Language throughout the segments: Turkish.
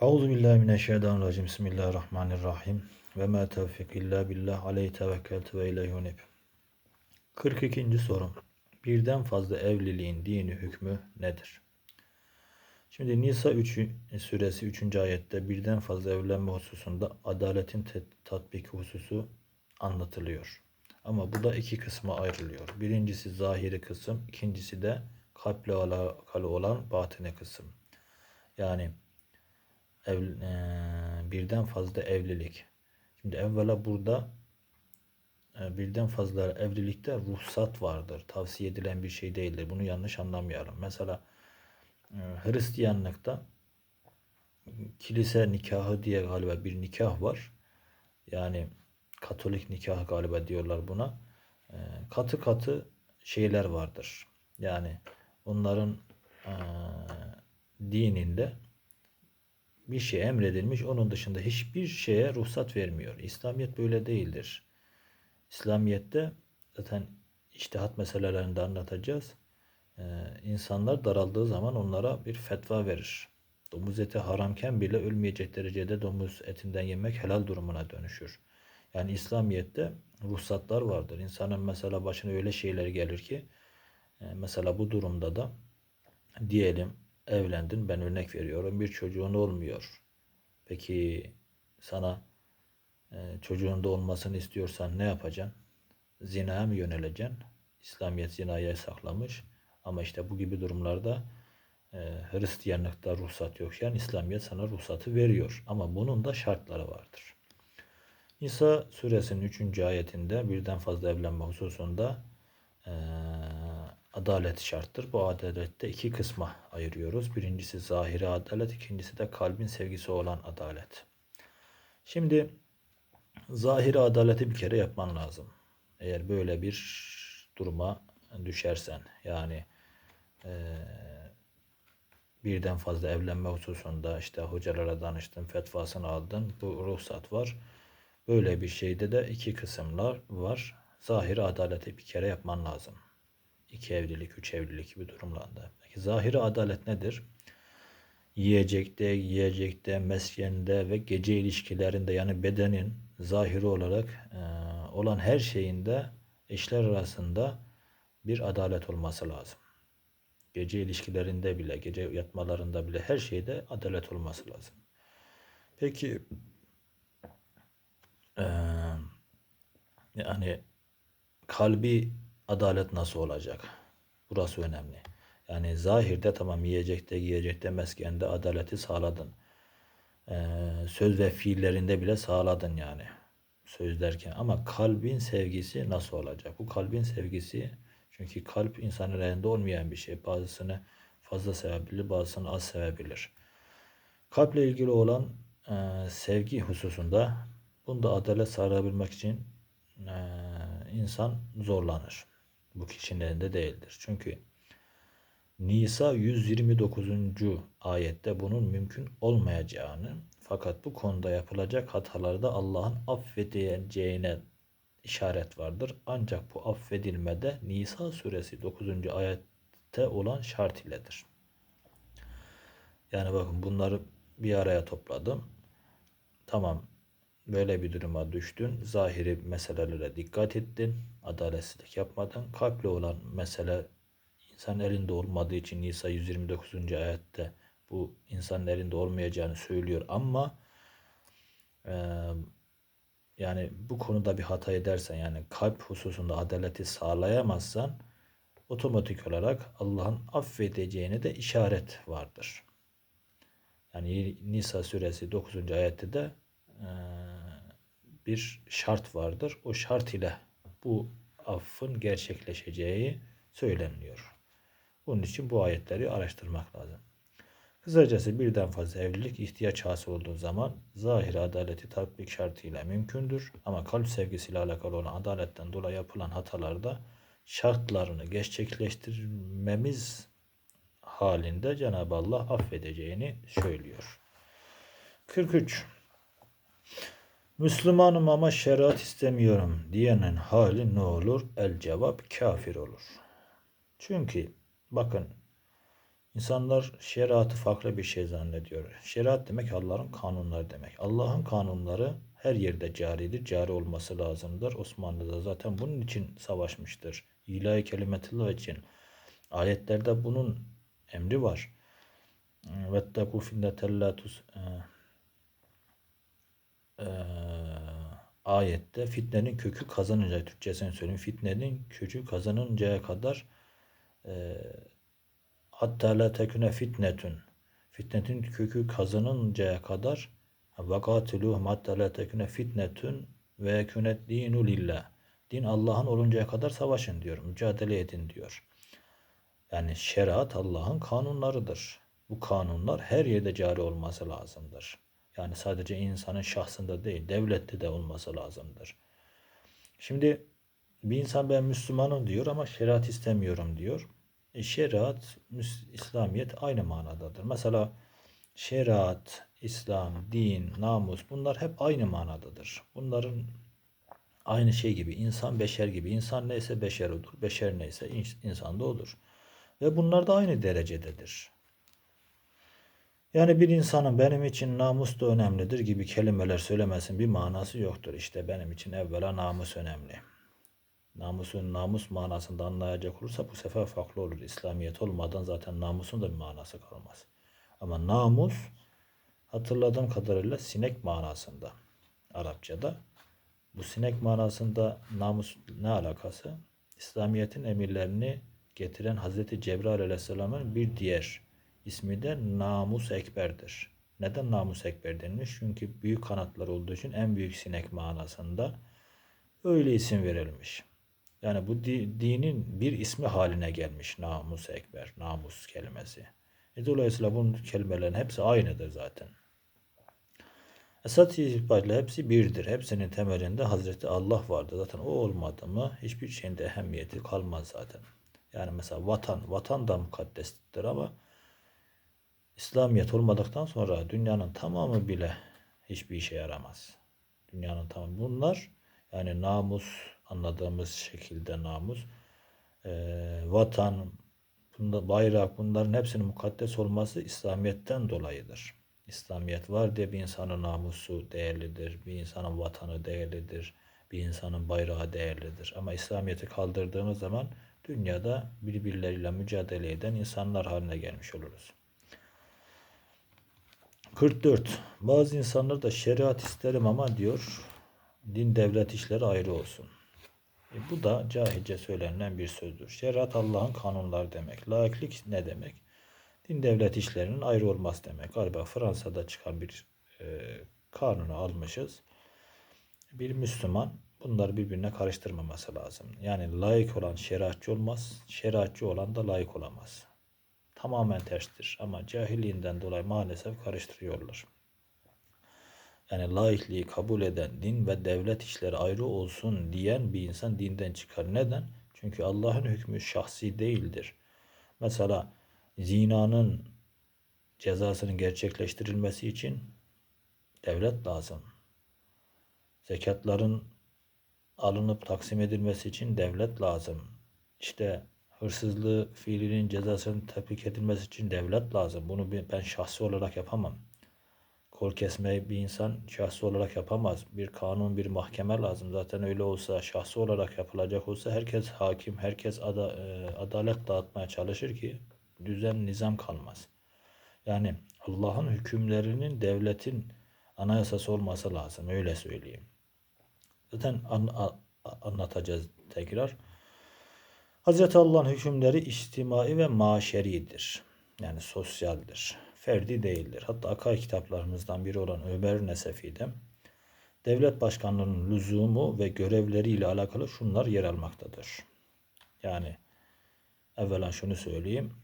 Euzu billahi mineşşeytanirracim. Bismillahirrahmanirrahim. Ve ma tevfik illa billah. Aleyhi tevekkeltu ve ileyhi unib. 42. sorum. Birden fazla evliliğin dini hükmü nedir? Şimdi Nisa 3 suresi 3. ayette birden fazla evlenme hususunda adaletin tatbiki hususu anlatılıyor. Ama bu da iki kısma ayrılıyor. Birincisi zahiri kısım, ikincisi de kalple alakalı olan batine kısım. Yani ev, e, birden fazla evlilik. Şimdi evvela burada e, birden fazla evlilikte ruhsat vardır. Tavsiye edilen bir şey değildir. Bunu yanlış anlamayalım. Mesela e, Hristiyanlıkta kilise nikahı diye galiba bir nikah var. Yani Katolik nikah galiba diyorlar buna. E, katı katı şeyler vardır. Yani onların e, dininde bir şey emredilmiş, onun dışında hiçbir şeye ruhsat vermiyor. İslamiyet böyle değildir. İslamiyet'te zaten iştihat meselelerinde anlatacağız. Ee, insanlar daraldığı zaman onlara bir fetva verir. Domuz eti haramken bile ölmeyecek derecede domuz etinden yemek helal durumuna dönüşür. Yani İslamiyet'te ruhsatlar vardır. İnsanın mesela başına öyle şeyler gelir ki e, mesela bu durumda da diyelim evlendin ben örnek veriyorum bir çocuğun olmuyor. Peki sana e, çocuğun da olmasını istiyorsan ne yapacaksın? Zinaya mı yöneleceksin? İslamiyet zinayı yasaklamış. Ama işte bu gibi durumlarda e, Hristiyanlıkta ruhsat yok. Yani İslamiyet sana ruhsatı veriyor. Ama bunun da şartları vardır. İsa suresinin 3. ayetinde birden fazla evlenme hususunda e, adalet şarttır. Bu adalette iki kısma ayırıyoruz. Birincisi zahiri adalet, ikincisi de kalbin sevgisi olan adalet. Şimdi zahiri adaleti bir kere yapman lazım. Eğer böyle bir duruma düşersen yani e, birden fazla evlenme hususunda işte hocalara danıştın, fetvasını aldın. Bu ruhsat var. Böyle bir şeyde de iki kısımlar var. Zahiri adaleti bir kere yapman lazım iki evlilik, üç evlilik gibi durumlarda. Peki zahiri adalet nedir? Yiyecekte, yiyecekte, meskende ve gece ilişkilerinde yani bedenin zahiri olarak e, olan her şeyinde eşler arasında bir adalet olması lazım. Gece ilişkilerinde bile, gece yatmalarında bile her şeyde adalet olması lazım. Peki e, yani kalbi adalet nasıl olacak? Burası önemli. Yani zahirde tamam yiyecekte, giyecekte, meskende adaleti sağladın. Ee, söz ve fiillerinde bile sağladın yani. Söz derken. Ama kalbin sevgisi nasıl olacak? Bu kalbin sevgisi çünkü kalp insanın elinde olmayan bir şey. Bazısını fazla sevebilir, bazısını az sevebilir. Kalple ilgili olan e, sevgi hususunda bunda adalet sağlayabilmek için e, insan zorlanır bu kişinin elinde değildir. Çünkü Nisa 129. ayette bunun mümkün olmayacağını fakat bu konuda yapılacak hatalarda Allah'ın affedeceğine işaret vardır. Ancak bu affedilmede Nisa suresi 9. ayette olan şart iledir. Yani bakın bunları bir araya topladım. Tamam böyle bir duruma düştün. Zahiri meselelere dikkat ettin. Adaletsizlik yapmadın. Kalple olan mesele insan elinde olmadığı için Nisa 129. ayette bu insanın elinde olmayacağını söylüyor ama e, yani bu konuda bir hata edersen yani kalp hususunda adaleti sağlayamazsan otomatik olarak Allah'ın affedeceğine de işaret vardır. Yani Nisa suresi 9. ayette de e, bir şart vardır. O şart ile bu affın gerçekleşeceği söyleniliyor. Bunun için bu ayetleri araştırmak lazım. Kısacası birden fazla evlilik ihtiyaç hasıl olduğu zaman zahir adaleti tatbik şartıyla mümkündür. Ama kalp sevgisiyle alakalı olan adaletten dolayı yapılan hatalarda şartlarını gerçekleştirmemiz halinde Cenab-ı Allah affedeceğini söylüyor. 43. Müslümanım ama şeriat istemiyorum diyenin hali ne olur? El cevap kafir olur. Çünkü bakın İnsanlar şeriatı farklı bir şey zannediyor. Şeriat demek Allah'ın kanunları demek. Allah'ın kanunları her yerde caridir. Cari olması lazımdır. Osmanlı da zaten bunun için savaşmıştır. İlahi kelimetullah için. Ayetlerde bunun emri var. Vettekû finneten tus ayette fitnenin kökü kazanınca Türkçesini söyleyeyim. Fitnenin kökü kazanıncaya kadar e, hatta la tekune fitnetun fitnetin kökü kazanıncaya kadar vakatiluhum hatta la tekune fitnetun ve künet dinu lillah din Allah'ın oluncaya kadar savaşın diyor. Mücadele edin diyor. Yani şeriat Allah'ın kanunlarıdır. Bu kanunlar her yerde cari olması lazımdır. Yani sadece insanın şahsında değil, devlette de olması lazımdır. Şimdi bir insan ben Müslümanım diyor ama şeriat istemiyorum diyor. E, şeriat, İslamiyet aynı manadadır. Mesela şeriat, İslam, din, namus bunlar hep aynı manadadır. Bunların aynı şey gibi insan beşer gibi. İnsan neyse beşer olur. Beşer neyse insan da olur. Ve bunlar da aynı derecededir. Yani bir insanın benim için namus da önemlidir gibi kelimeler söylemesin bir manası yoktur. İşte benim için evvela namus önemli. Namusun namus manasında anlayacak olursa bu sefer farklı olur. İslamiyet olmadan zaten namusun da bir manası kalmaz. Ama namus hatırladığım kadarıyla sinek manasında Arapçada. Bu sinek manasında namus ne alakası? İslamiyet'in emirlerini getiren Hazreti Cebrail Aleyhisselam'ın bir diğer ismi de Namus Ekber'dir. Neden Namus Ekber denilmiş? Çünkü büyük kanatlar olduğu için en büyük sinek manasında öyle isim verilmiş. Yani bu di, dinin bir ismi haline gelmiş Namus Ekber, namus kelimesi. E dolayısıyla bunun kelimelerin hepsi aynıdır zaten. Esas itibariyle hepsi birdir. Hepsinin temelinde Hazreti Allah vardır. Zaten o olmadı mı hiçbir şeyin de ehemmiyeti kalmaz zaten. Yani mesela vatan, vatan da mukaddestir ama İslamiyet olmadıktan sonra dünyanın tamamı bile hiçbir işe yaramaz. Dünyanın tamamı. Bunlar yani namus anladığımız şekilde namus, e, vatan, bunda, bayrak bunların hepsinin mukaddes olması İslamiyet'ten dolayıdır. İslamiyet var diye bir insanın namusu değerlidir, bir insanın vatanı değerlidir, bir insanın bayrağı değerlidir. Ama İslamiyet'i kaldırdığımız zaman dünyada birbirleriyle mücadele eden insanlar haline gelmiş oluruz. 44. Bazı insanlar da şeriat isterim ama diyor din devlet işleri ayrı olsun. E bu da cahilce söylenen bir sözdür. Şeriat Allah'ın kanunları demek. Laiklik ne demek? Din devlet işlerinin ayrı olmaz demek. Galiba Fransa'da çıkan bir e, kanunu almışız. Bir Müslüman bunları birbirine karıştırmaması lazım. Yani layık olan şeriatçı olmaz, şeriatçı olan da layık olamaz tamamen terstir. Ama cahilliğinden dolayı maalesef karıştırıyorlar. Yani laikliği kabul eden din ve devlet işleri ayrı olsun diyen bir insan dinden çıkar. Neden? Çünkü Allah'ın hükmü şahsi değildir. Mesela zinanın cezasının gerçekleştirilmesi için devlet lazım. Zekatların alınıp taksim edilmesi için devlet lazım. İşte hırsızlığı fiilinin cezasının tatbik edilmesi için devlet lazım. Bunu ben şahsi olarak yapamam. Kol kesmeyi bir insan şahsi olarak yapamaz. Bir kanun, bir mahkeme lazım. Zaten öyle olsa, şahsi olarak yapılacak olsa herkes hakim, herkes ada, e, adalet dağıtmaya çalışır ki düzen, nizam kalmaz. Yani Allah'ın hükümlerinin devletin anayasası olması lazım. Öyle söyleyeyim. Zaten an, a, anlatacağız tekrar. Hz. Allah'ın hükümleri içtimai ve maşeridir. Yani sosyaldir. Ferdi değildir. Hatta akay kitaplarımızdan biri olan Ömer Nesefi'de devlet başkanlığının lüzumu ve görevleriyle alakalı şunlar yer almaktadır. Yani evvela şunu söyleyeyim.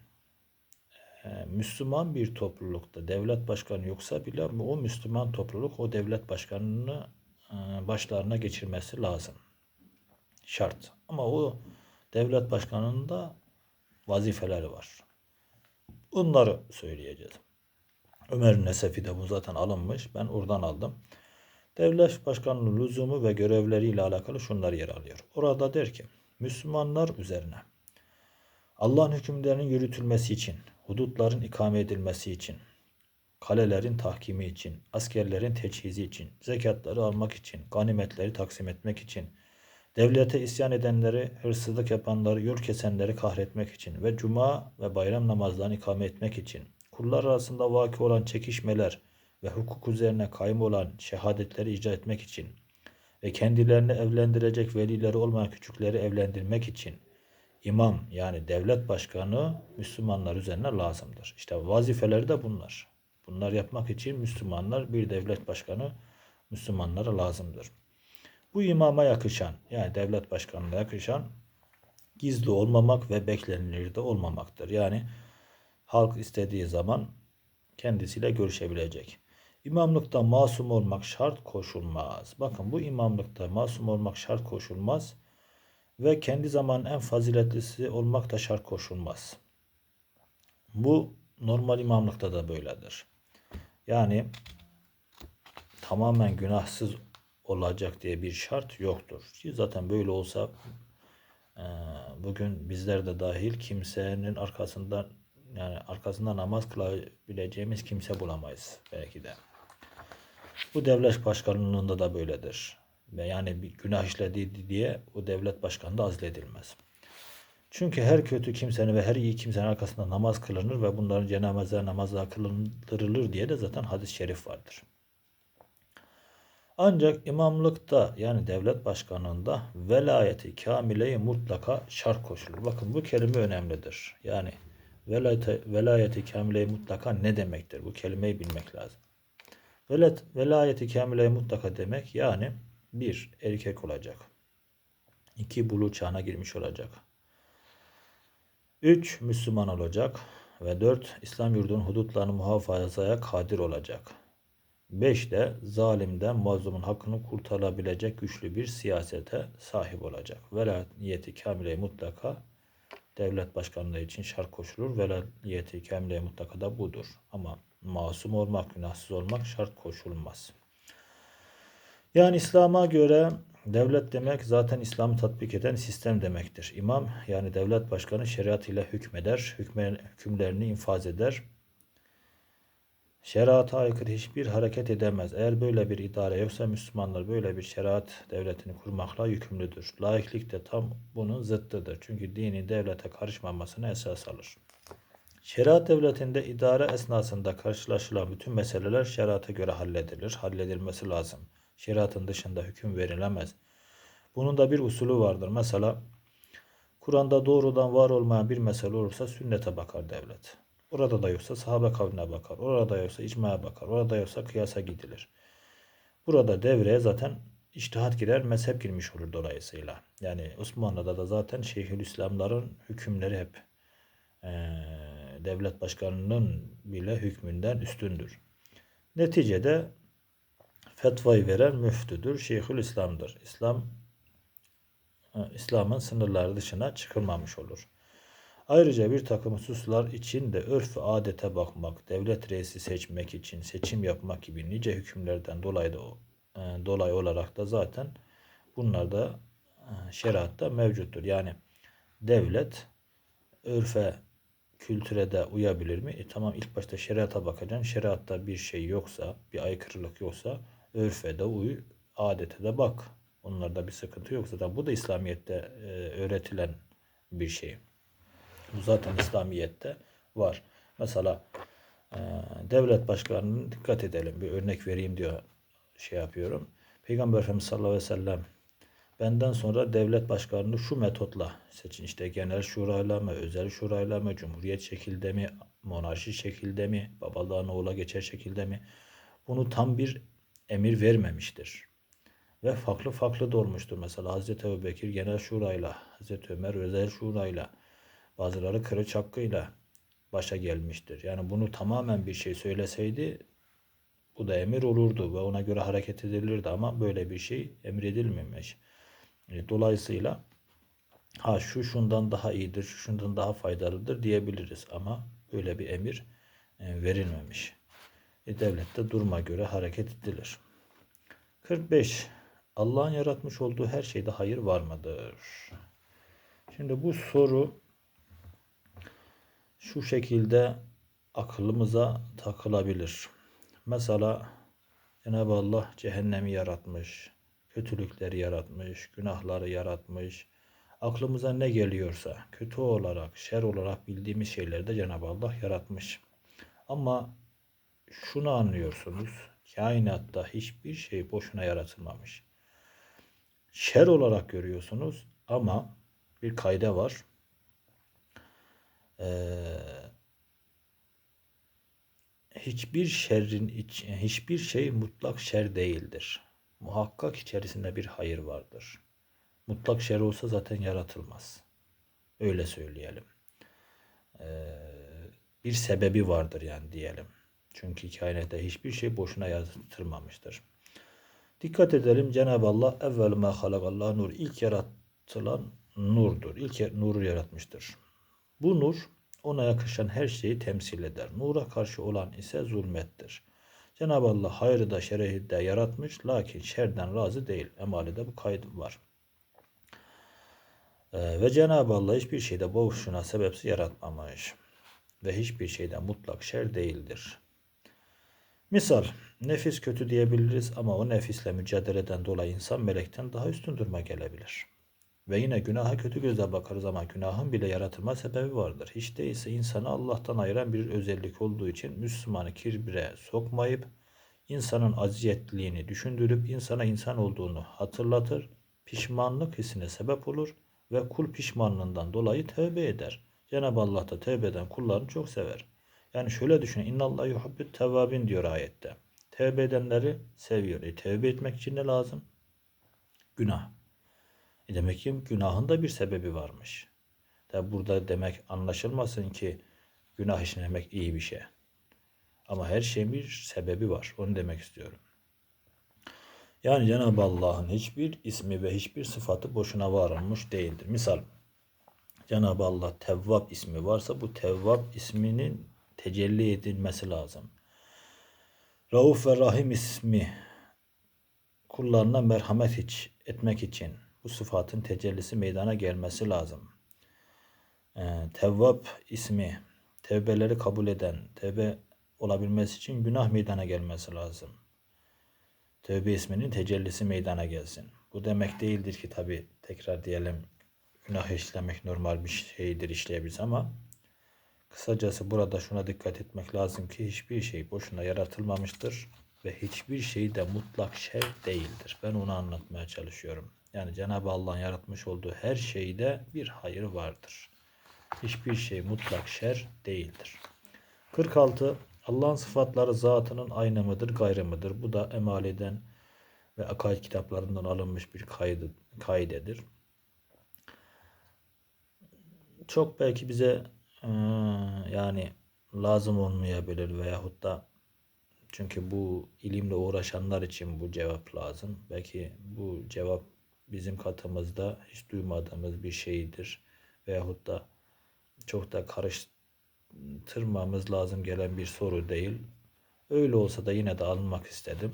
Ee, Müslüman bir toplulukta devlet başkanı yoksa bile o Müslüman topluluk o devlet başkanını e, başlarına geçirmesi lazım. Şart. Ama o devlet başkanının da vazifeleri var. Bunları söyleyeceğiz. Ömer Nesefi de bu zaten alınmış. Ben oradan aldım. Devlet başkanının lüzumu ve görevleriyle alakalı şunlar yer alıyor. Orada der ki Müslümanlar üzerine Allah'ın hükümlerinin yürütülmesi için, hudutların ikame edilmesi için, kalelerin tahkimi için, askerlerin teçhizi için, zekatları almak için, ganimetleri taksim etmek için, devlete isyan edenleri, hırsızlık yapanları, yol kesenleri kahretmek için ve cuma ve bayram namazlarını ikame etmek için, kullar arasında vaki olan çekişmeler ve hukuk üzerine kaym olan şehadetleri icra etmek için ve kendilerini evlendirecek velileri olmayan küçükleri evlendirmek için, imam yani devlet başkanı Müslümanlar üzerine lazımdır. İşte vazifeleri de bunlar. Bunlar yapmak için Müslümanlar bir devlet başkanı Müslümanlara lazımdır. Bu imama yakışan yani devlet başkanına yakışan gizli olmamak ve beklenilir de olmamaktır. Yani halk istediği zaman kendisiyle görüşebilecek. İmamlıkta masum olmak şart koşulmaz. Bakın bu imamlıkta masum olmak şart koşulmaz ve kendi zaman en faziletlisi olmak da şart koşulmaz. Bu normal imamlıkta da böyledir. Yani tamamen günahsız olacak diye bir şart yoktur. Ki zaten böyle olsa e, bugün bizler de dahil kimsenin arkasından yani arkasında namaz kılabileceğimiz kimse bulamayız belki de. Bu devlet başkanlığında da böyledir. Yani bir günah işledi diye o devlet başkanı da azledilmez. Çünkü her kötü kimsenin ve her iyi kimsenin arkasında namaz kılınır ve bunların cenazeler namazlar kılındırılır diye de zaten hadis-i şerif vardır. Ancak imamlıkta yani devlet başkanlığında velayeti kamileyi mutlaka şart koşulur. Bakın bu kelime önemlidir. Yani velayeti, velayeti kamileyi mutlaka ne demektir? Bu kelimeyi bilmek lazım. Velayet, velayeti kamileyi mutlaka demek yani bir erkek olacak. iki bulu çağına girmiş olacak. Üç Müslüman olacak ve dört İslam yurdunun hudutlarını muhafazaya kadir olacak. 5 de zalimden mazlumun hakkını kurtarabilecek güçlü bir siyasete sahip olacak. Velayeti kamile mutlaka devlet başkanlığı için şart koşulur. Velayeti kamile mutlaka da budur. Ama masum olmak, günahsız olmak şart koşulmaz. Yani İslam'a göre devlet demek zaten İslam'ı tatbik eden sistem demektir. İmam yani devlet başkanı şeriat ile hükmeder, hükümlerini infaz eder Şeriata aykırı hiçbir hareket edemez. Eğer böyle bir idare yoksa Müslümanlar böyle bir şeriat devletini kurmakla yükümlüdür. Laiklik de tam bunun zıttıdır. Çünkü dini devlete karışmamasını esas alır. Şeriat devletinde idare esnasında karşılaşılan bütün meseleler şeriata göre halledilir. Halledilmesi lazım. Şeriatın dışında hüküm verilemez. Bunun da bir usulü vardır. Mesela Kur'an'da doğrudan var olmayan bir mesele olursa sünnete bakar devlet. Orada da yoksa sahabe kavline bakar. Orada yoksa icmaya bakar. Orada yoksa kıyasa gidilir. Burada devreye zaten iştihat girer, mezhep girmiş olur dolayısıyla. Yani Osmanlı'da da zaten Şeyhülislamların hükümleri hep e, devlet başkanının bile hükmünden üstündür. Neticede fetvayı veren müftüdür, Şeyhülislam'dır. İslam İslam'ın sınırları dışına çıkılmamış olur. Ayrıca bir takım hususlar için de örf ve adete bakmak, devlet reisi seçmek için seçim yapmak gibi nice hükümlerden dolayı da e, dolayı olarak da zaten bunlar da e, şeriatta mevcuttur. Yani devlet örfe, kültüre de uyabilir mi? E tamam ilk başta şeriata bakacaksın. Şeriatta bir şey yoksa, bir aykırılık yoksa örfe de uy, adete de bak. Onlarda bir sıkıntı yok zaten. Bu da İslamiyet'te e, öğretilen bir şey. Bu zaten İslamiyet'te var. Mesela e, devlet başkanının dikkat edelim. Bir örnek vereyim diyor şey yapıyorum. Peygamber Efendimiz sallallahu aleyhi ve sellem benden sonra devlet başkanını şu metotla seçin. İşte genel şurayla mı, özel şurayla mı, cumhuriyet şekilde mi, monarşi şekilde mi, babadan oğula geçer şekilde mi? Bunu tam bir emir vermemiştir. Ve farklı farklı da olmuştur. Mesela Hazreti Ebu Bekir genel şurayla, Hazreti Ömer özel şurayla, Bazıları kılıç hakkıyla başa gelmiştir. Yani bunu tamamen bir şey söyleseydi bu da emir olurdu ve ona göre hareket edilirdi ama böyle bir şey emredilmemiş. E, dolayısıyla ha şu şundan daha iyidir, şu şundan daha faydalıdır diyebiliriz ama böyle bir emir e, verilmemiş. E, devlette duruma göre hareket edilir. 45. Allah'ın yaratmış olduğu her şeyde hayır var mıdır? Şimdi bu soru şu şekilde aklımıza takılabilir. Mesela Cenab-ı Allah cehennemi yaratmış, kötülükleri yaratmış, günahları yaratmış. Aklımıza ne geliyorsa kötü olarak, şer olarak bildiğimiz şeyleri de Cenab-ı Allah yaratmış. Ama şunu anlıyorsunuz. Kainatta hiçbir şey boşuna yaratılmamış. Şer olarak görüyorsunuz ama bir kayda var. Ee, hiçbir şerrin iç, hiçbir şey mutlak şer değildir. Muhakkak içerisinde bir hayır vardır. Mutlak şer olsa zaten yaratılmaz. Öyle söyleyelim. Ee, bir sebebi vardır yani diyelim. Çünkü kainatta hiçbir şey boşuna yaratılmamıştır. Dikkat edelim Cenab-ı Allah evvel ma halakallah nur ilk yaratılan nurdur. İlk nuru yaratmıştır. Bu nur ona yakışan her şeyi temsil eder. Nura karşı olan ise zulmettir. Cenab-ı Allah hayrı da şerri de yaratmış lakin şerden razı değil. Emalide bu kaydı var. Ee, ve Cenab-ı Allah hiçbir şeyde boşuna sebepsiz yaratmamış. Ve hiçbir şeyden mutlak şer değildir. Misal, nefis kötü diyebiliriz ama o nefisle mücadeleden dolayı insan melekten daha üstün duruma gelebilir. Ve yine günaha kötü gözle bakarız ama günahın bile yaratılma sebebi vardır. Hiç değilse insanı Allah'tan ayıran bir özellik olduğu için Müslümanı kirbire sokmayıp, insanın aziyetliğini düşündürüp insana insan olduğunu hatırlatır, pişmanlık hissine sebep olur ve kul pişmanlığından dolayı tövbe eder. Cenab-ı Allah da tövbe eden kullarını çok sever. Yani şöyle düşünün. İnnallahu yuhabbet tevabin diyor ayette. Tevbe edenleri seviyor. E tevbe etmek için ne lazım? Günah. E demek ki günahın da bir sebebi varmış. Tabi burada demek anlaşılmasın ki günah işlemek iyi bir şey. Ama her şeyin bir sebebi var. Onu demek istiyorum. Yani Cenab-ı Allah'ın hiçbir ismi ve hiçbir sıfatı boşuna var olmuş değildir. Misal Cenab-ı Allah Tevvab ismi varsa bu Tevvab isminin tecelli edilmesi lazım. Rauf ve Rahim ismi kullarına merhamet etmek için bu sıfatın tecellisi meydana gelmesi lazım. Ee, Tevvab ismi tevbeleri kabul eden, tevbe olabilmesi için günah meydana gelmesi lazım. Tevbe isminin tecellisi meydana gelsin. Bu demek değildir ki tabi tekrar diyelim günah işlemek normal bir şeydir işleyebiliriz ama kısacası burada şuna dikkat etmek lazım ki hiçbir şey boşuna yaratılmamıştır ve hiçbir şey de mutlak şer değildir. Ben onu anlatmaya çalışıyorum. Yani Cenab-ı Allah'ın yaratmış olduğu her şeyde bir hayır vardır. Hiçbir şey mutlak şer değildir. 46. Allah'ın sıfatları zatının aynı mıdır, gayrı mıdır? Bu da emaleden ve akaid kitaplarından alınmış bir kaydı, kaidedir. Çok belki bize e, yani lazım olmayabilir veyahut da çünkü bu ilimle uğraşanlar için bu cevap lazım. Belki bu cevap bizim katımızda hiç duymadığımız bir şeydir. Veyahut da çok da karıştırmamız lazım gelen bir soru değil. Öyle olsa da yine de alınmak istedim.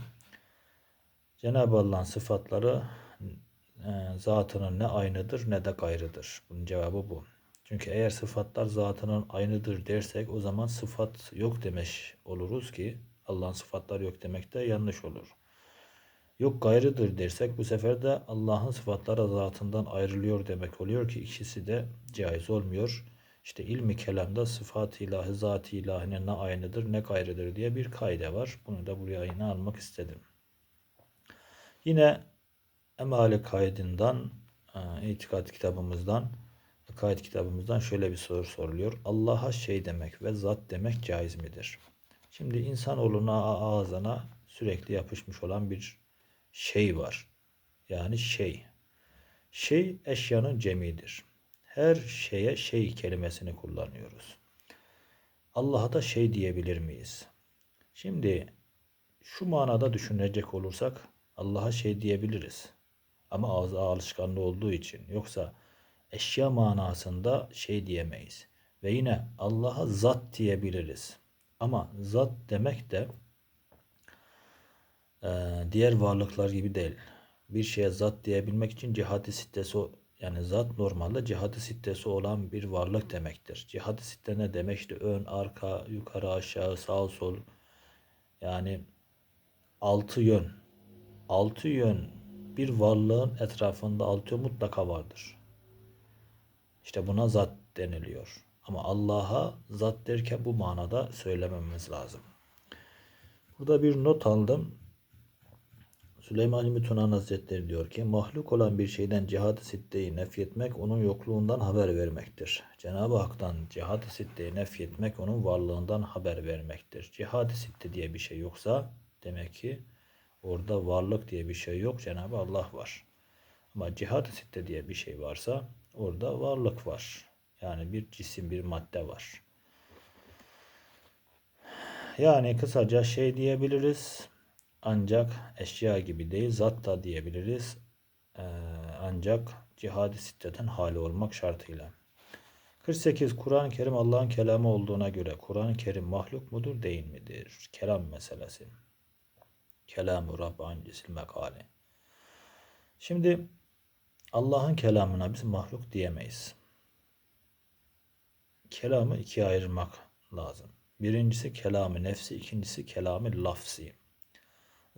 Cenab-ı Allah'ın sıfatları e, zatının ne aynıdır ne de gayrıdır. Bunun cevabı bu. Çünkü eğer sıfatlar zatının aynıdır dersek o zaman sıfat yok demiş oluruz ki Allah'ın sıfatları yok demek de yanlış olur. Yok gayrıdır dersek bu sefer de Allah'ın sıfatları zatından ayrılıyor demek oluyor ki ikisi de caiz olmuyor. İşte ilmi kelamda sıfat ilahi, zat ilahine ne aynıdır ne gayrıdır diye bir kaide var. Bunu da buraya yine almak istedim. Yine emale kaydından, e, itikat kitabımızdan, kaid kitabımızdan şöyle bir soru soruluyor. Allah'a şey demek ve zat demek caiz midir? Şimdi insanoğluna ağzına sürekli yapışmış olan bir şey var. Yani şey. Şey eşyanın cemidir. Her şeye şey kelimesini kullanıyoruz. Allah'a da şey diyebilir miyiz? Şimdi şu manada düşünecek olursak Allah'a şey diyebiliriz. Ama ağız alışkanlığı olduğu için. Yoksa eşya manasında şey diyemeyiz. Ve yine Allah'a zat diyebiliriz. Ama zat demek de diğer varlıklar gibi değil. Bir şeye zat diyebilmek için cihati sitesi yani zat normalde cihadı sittesi olan bir varlık demektir. Cihadı sitte ne demek? İşte ön, arka, yukarı, aşağı, sağ, sol. Yani altı yön. Altı yön bir varlığın etrafında altı yön mutlaka vardır. İşte buna zat deniliyor. Ama Allah'a zat derken bu manada söylememiz lazım. Burada bir not aldım. Süleyman İbni Tunan Hazretleri diyor ki mahluk olan bir şeyden cihad-ı sitteyi nefyetmek onun yokluğundan haber vermektir. Cenab-ı Hak'tan cihad-ı sitteyi nefyetmek onun varlığından haber vermektir. Cihad-ı sitte diye bir şey yoksa demek ki orada varlık diye bir şey yok. Cenab-ı Allah var. Ama cihad-ı sitte diye bir şey varsa orada varlık var. Yani bir cisim, bir madde var. Yani kısaca şey diyebiliriz. Ancak eşya gibi değil zat da diyebiliriz. Ee, ancak cihad-ı sitteten hali olmak şartıyla. 48. Kur'an-ı Kerim Allah'ın kelamı olduğuna göre Kur'an-ı Kerim mahluk mudur değil midir? Kelam meselesi. Kelam-ı Rabbani cisil mekali. Şimdi Allah'ın kelamına biz mahluk diyemeyiz. Kelamı ikiye ayırmak lazım. Birincisi kelamı nefsi, ikincisi kelamı lafzi.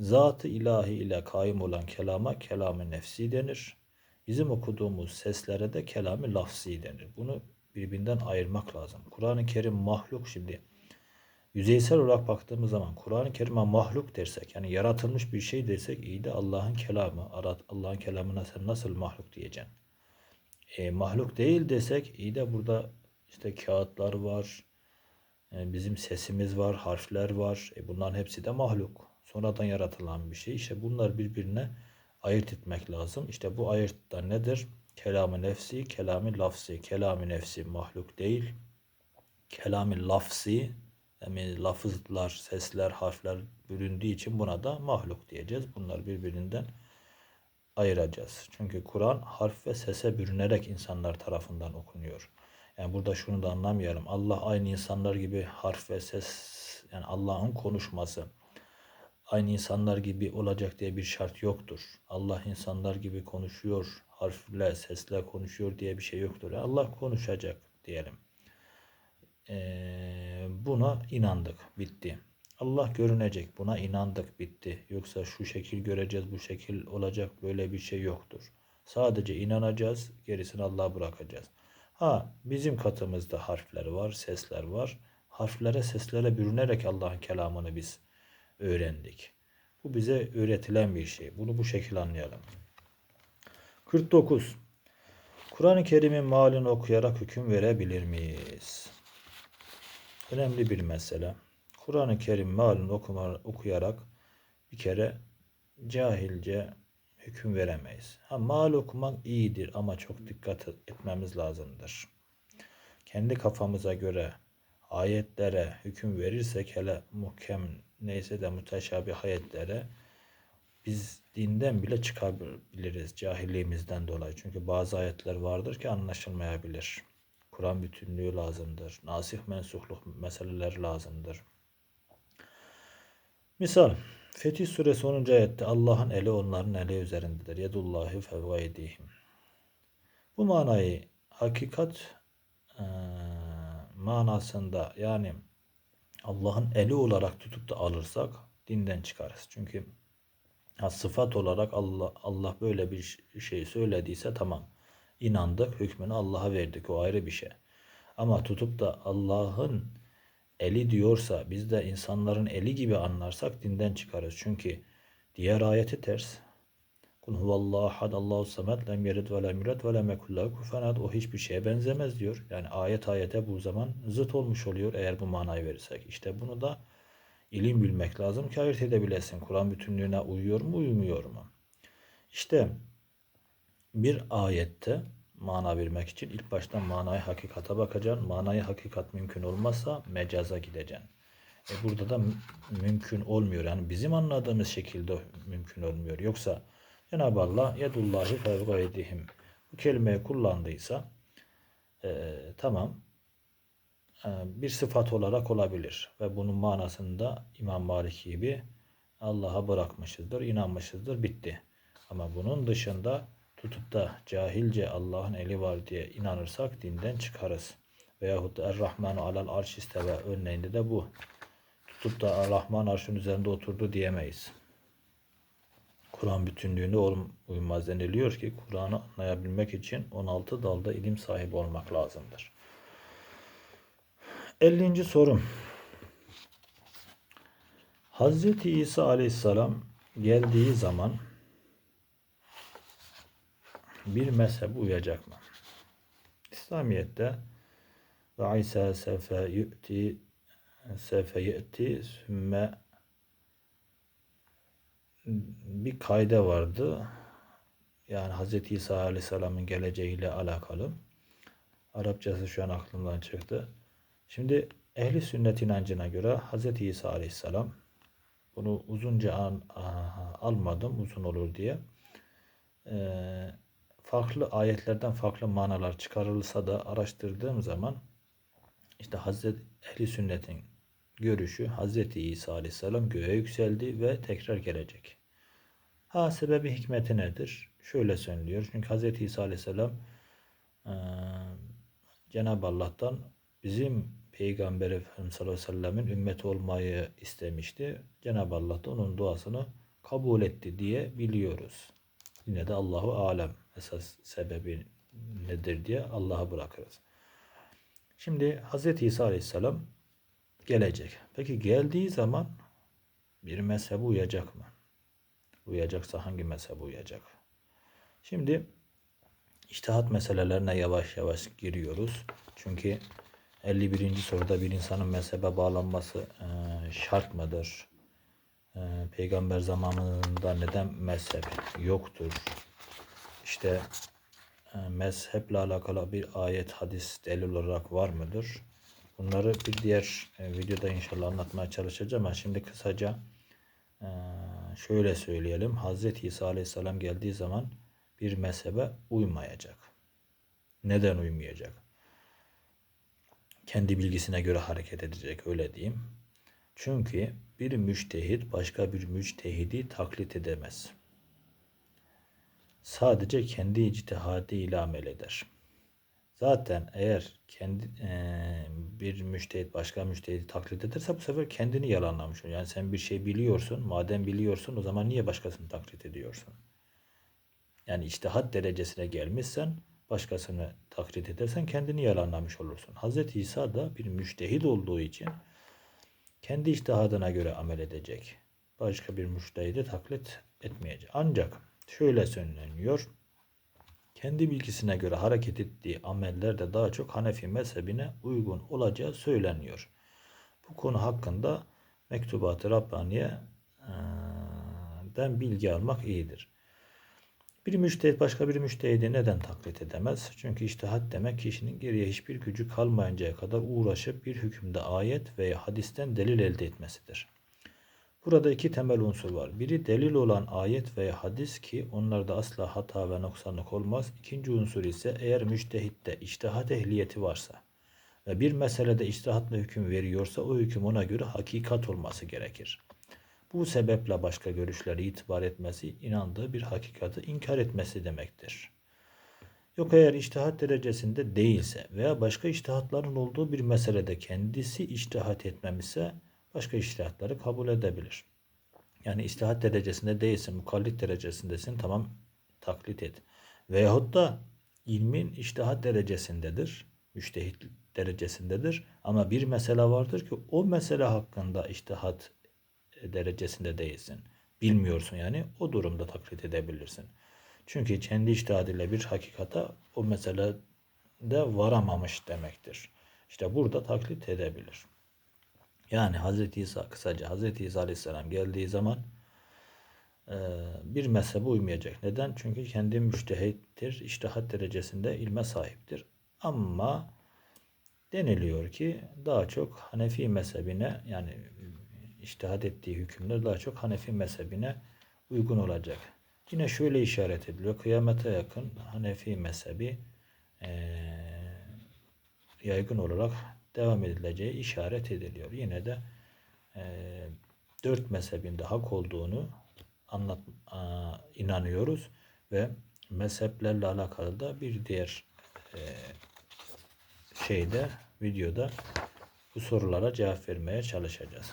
Zat-ı ilahi ile kaim olan kelama kelamı nefsi denir. Bizim okuduğumuz seslere de kelamı lafzi denir. Bunu birbirinden ayırmak lazım. Kur'an-ı Kerim mahluk şimdi yüzeysel olarak baktığımız zaman Kur'an-ı Kerim'e mahluk dersek yani yaratılmış bir şey dersek iyi de Allah'ın kelamı. Allah'ın kelamına sen nasıl mahluk diyeceksin? E, mahluk değil desek iyi de burada işte kağıtlar var, e, bizim sesimiz var, harfler var. E, bunların hepsi de mahluk. Sonradan yaratılan bir şey. İşte bunlar birbirine ayırt etmek lazım. İşte bu ayırt da nedir? Kelamı nefsi, kelamı lafzi. Kelamı nefsi mahluk değil. Kelamı lafzi yani lafızlar, sesler, harfler büründüğü için buna da mahluk diyeceğiz. Bunlar birbirinden ayıracağız. Çünkü Kur'an harf ve sese bürünerek insanlar tarafından okunuyor. Yani burada şunu da anlamayalım. Allah aynı insanlar gibi harf ve ses yani Allah'ın konuşması aynı insanlar gibi olacak diye bir şart yoktur. Allah insanlar gibi konuşuyor, harfle, sesle konuşuyor diye bir şey yoktur. Allah konuşacak diyelim. Ee, buna inandık, bitti. Allah görünecek, buna inandık, bitti. Yoksa şu şekil göreceğiz, bu şekil olacak böyle bir şey yoktur. Sadece inanacağız, gerisini Allah'a bırakacağız. Ha bizim katımızda harfler var, sesler var. Harflere, seslere bürünerek Allah'ın kelamını biz öğrendik. Bu bize öğretilen bir şey. Bunu bu şekilde anlayalım. 49. Kur'an-ı Kerim'in malini okuyarak hüküm verebilir miyiz? Önemli bir mesele. Kur'an-ı Kerim malini okuma, okuyarak bir kere cahilce hüküm veremeyiz. Ha, mal okumak iyidir ama çok dikkat etmemiz lazımdır. Kendi kafamıza göre ayetlere hüküm verirsek hele muhkem neyse de müteşabih ayetlere biz dinden bile çıkabiliriz cahilliğimizden dolayı. Çünkü bazı ayetler vardır ki anlaşılmayabilir. Kur'an bütünlüğü lazımdır. Nasih mensuhluk meseleleri lazımdır. Misal Fetih Suresi 10. ayette Allah'ın eli onların eli üzerindedir. Yedullahi fevveydihim. Bu manayı hakikat e, manasında yani Allah'ın eli olarak tutup da alırsak dinden çıkarız. Çünkü ha, sıfat olarak Allah Allah böyle bir şey söylediyse tamam. inandık, hükmünü Allah'a verdik. O ayrı bir şey. Ama tutup da Allah'ın eli diyorsa biz de insanların eli gibi anlarsak dinden çıkarız. Çünkü diğer ayeti ters. Kul huvallahu ahad Allahu samet lem yelid ve lem yulad ve lem yekul lehu O hiçbir şeye benzemez diyor. Yani ayet ayete bu zaman zıt olmuş oluyor eğer bu manayı verirsek. İşte bunu da ilim bilmek lazım ki ayırt edebilesin. Kur'an bütünlüğüne uyuyor mu uymuyor mu? İşte bir ayette mana vermek için ilk baştan manayı hakikata bakacaksın. Manayı hakikat mümkün olmazsa mecaza gideceksin. E burada da mümkün olmuyor. Yani bizim anladığımız şekilde mümkün olmuyor. Yoksa Cenab-ı Allah yedullahi fevga edihim bu kelimeyi kullandıysa e, tamam e, bir sıfat olarak olabilir ve bunun manasında İmam Malik gibi Allah'a bırakmışızdır, inanmışızdır, bitti. Ama bunun dışında tutup da cahilce Allah'ın eli var diye inanırsak dinden çıkarız. Veyahut da Er-Rahmanu alel arş isteve örneğinde de bu. Tutup da Er-Rahman arşın üzerinde oturdu diyemeyiz. Kur'an bütünlüğüne uymaz deniliyor ki Kur'an'ı anlayabilmek için 16 dalda ilim sahibi olmak lazımdır. 50. sorum. Hazreti İsa Aleyhisselam geldiği zaman bir mezhep uyacak mı? İslamiyet'te ve İsa sefe yu'ti sefe yu'ti sümme bir kayda vardı. Yani Hz. İsa Aleyhisselam'ın geleceğiyle alakalı. Arapçası şu an aklımdan çıktı. Şimdi ehli sünnet inancına göre Hz. İsa Aleyhisselam bunu uzunca an, almadım uzun olur diye. Ee, farklı ayetlerden farklı manalar çıkarılsa da araştırdığım zaman işte Hazreti Ehli Sünnet'in görüşü Hazreti İsa Aleyhisselam göğe yükseldi ve tekrar gelecek. Ha sebebi hikmeti nedir? Şöyle söylüyor. Çünkü Hazreti İsa Aleyhisselam e, Cenab-ı Allah'tan bizim Peygamber Efendimiz sallallahu aleyhi ve sellemin ümmeti olmayı istemişti. Cenab-ı Allah da onun duasını kabul etti diye biliyoruz. Yine de Allahu alem esas sebebi nedir diye Allah'a bırakırız. Şimdi Hz. İsa Aleyhisselam gelecek. Peki geldiği zaman bir mezhebe uyacak mı? Uyacaksa hangi mezhebe uyacak? Şimdi iştihat meselelerine yavaş yavaş giriyoruz. Çünkü 51. soruda bir insanın mezhebe bağlanması e, şart mıdır? E, peygamber zamanında neden mezhep yoktur? İşte e, mezheple alakalı bir ayet, hadis delil olarak var mıdır? Bunları bir diğer videoda inşallah anlatmaya çalışacağım ama şimdi kısaca şöyle söyleyelim. Hazreti İsa Aleyhisselam geldiği zaman bir mezhebe uymayacak. Neden uymayacak? kendi bilgisine göre hareket edecek öyle diyeyim. Çünkü bir müştehit başka bir müştehidi taklit edemez. Sadece kendi ictihadı ile amel eder. Zaten eğer kendi e, bir müştehit başka müştehidi taklit ederse bu sefer kendini yalanlamış olur. Yani sen bir şey biliyorsun, madem biliyorsun o zaman niye başkasını taklit ediyorsun? Yani içtihat derecesine gelmişsen başkasını taklit edersen kendini yalanlamış olursun. Hz. İsa da bir müştehid olduğu için kendi iştihadına göre amel edecek. Başka bir müştehidi taklit etmeyecek. Ancak şöyle söyleniyor. Kendi bilgisine göre hareket ettiği amellerde daha çok Hanefi mezhebine uygun olacağı söyleniyor. Bu konu hakkında Mektubat-ı Rabbaniye'den bilgi almak iyidir. Bir müştehit başka bir müştehidi neden taklit edemez? Çünkü iştihat demek kişinin geriye hiçbir gücü kalmayıncaya kadar uğraşıp bir hükümde ayet veya hadisten delil elde etmesidir. Burada iki temel unsur var. Biri delil olan ayet veya hadis ki onlarda asla hata ve noksanlık olmaz. İkinci unsur ise eğer müştehitte iştihat ehliyeti varsa ve bir meselede iştihatla hüküm veriyorsa o hüküm ona göre hakikat olması gerekir. Bu sebeple başka görüşleri itibar etmesi, inandığı bir hakikati inkar etmesi demektir. Yok eğer iştihat derecesinde değilse veya başka iştihatların olduğu bir meselede kendisi iştihat etmemişse başka iştihatları kabul edebilir. Yani iştihat derecesinde değilsin, mukallit derecesindesin, tamam taklit et. Veyahut da ilmin iştihat derecesindedir, müştehit derecesindedir. Ama bir mesele vardır ki o mesele hakkında iştihat derecesinde değilsin. Bilmiyorsun yani o durumda taklit edebilirsin. Çünkü kendi iştihadıyla bir hakikata o meselede varamamış demektir. İşte burada taklit edebilir. Yani Hz. İsa kısaca Hz. İsa Aleyhisselam geldiği zaman e, bir mezhebe uymayacak. Neden? Çünkü kendi müştehittir, iştihat derecesinde ilme sahiptir. Ama deniliyor ki daha çok Hanefi mezhebine yani iştihad ettiği hükümler daha çok Hanefi mezhebine uygun olacak. Yine şöyle işaret ediliyor. Kıyamete yakın Hanefi mezhebi e, yaygın olarak devam edileceği işaret ediliyor. Yine de e, dört mezhebinde hak olduğunu anlat, a, inanıyoruz ve mezheplerle alakalı da bir diğer e, şeyde videoda bu sorulara cevap vermeye çalışacağız.